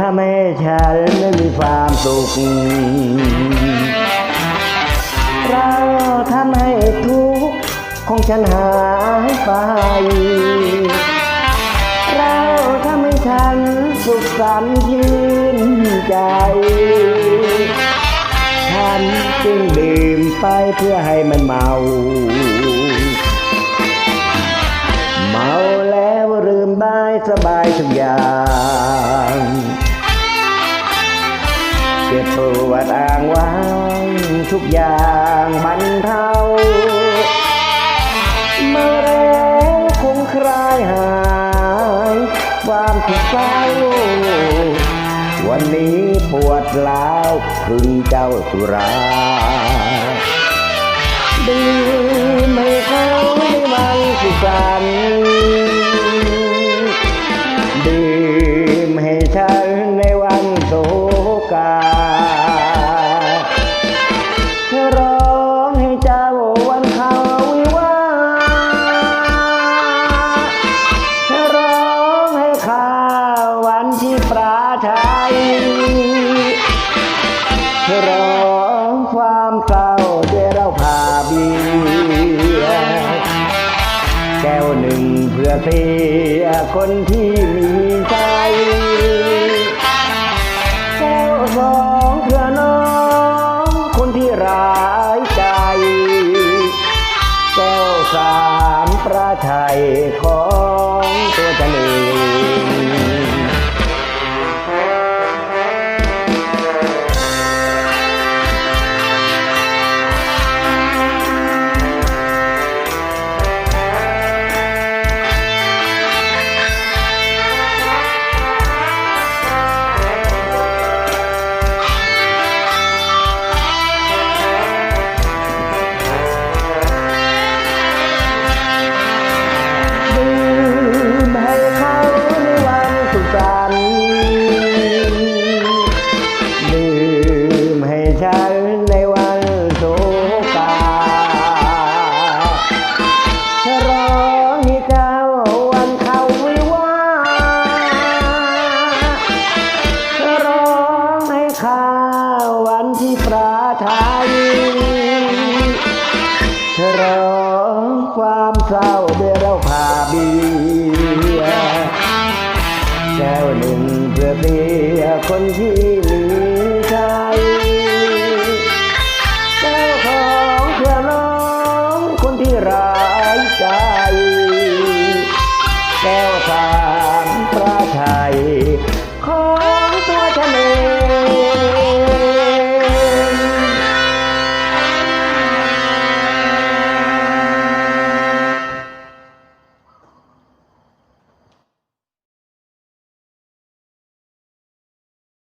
ฉันได้มีความสุข เราทำให้ทุกข์ของฉันหายไป เราทำให้ฉันสุขสันต์ชื่นใจ ฉันจึงดื่มไปเพื่อให้มันเมา เมาแล้วลืมได้สบายทุกอย่าง เจ็บปวดอ้างว้างทุกอย่างบรรเทาเมื่อแล้วคงคลายหายความทุกข์เศร้าวันนี้ปวดร้าวพึงเจ้าสุราดีไม่เข้าในวันสุขสันต์ ร้องความเศร้าด้วยเราพาเบียแก้วหนึ่งเพื่อเสียคนที่มีใจ แก้วสองเพื่อน้องคนที่ร้ายใจ แก้วสามประชัยขอ สันดื่มให้ฉันในวันโศการ้องให้เจ้าวันเขาวิวาร้องให้ข้าวันที่ปราทัยร้องความเศร้าเด้วยเราพาบี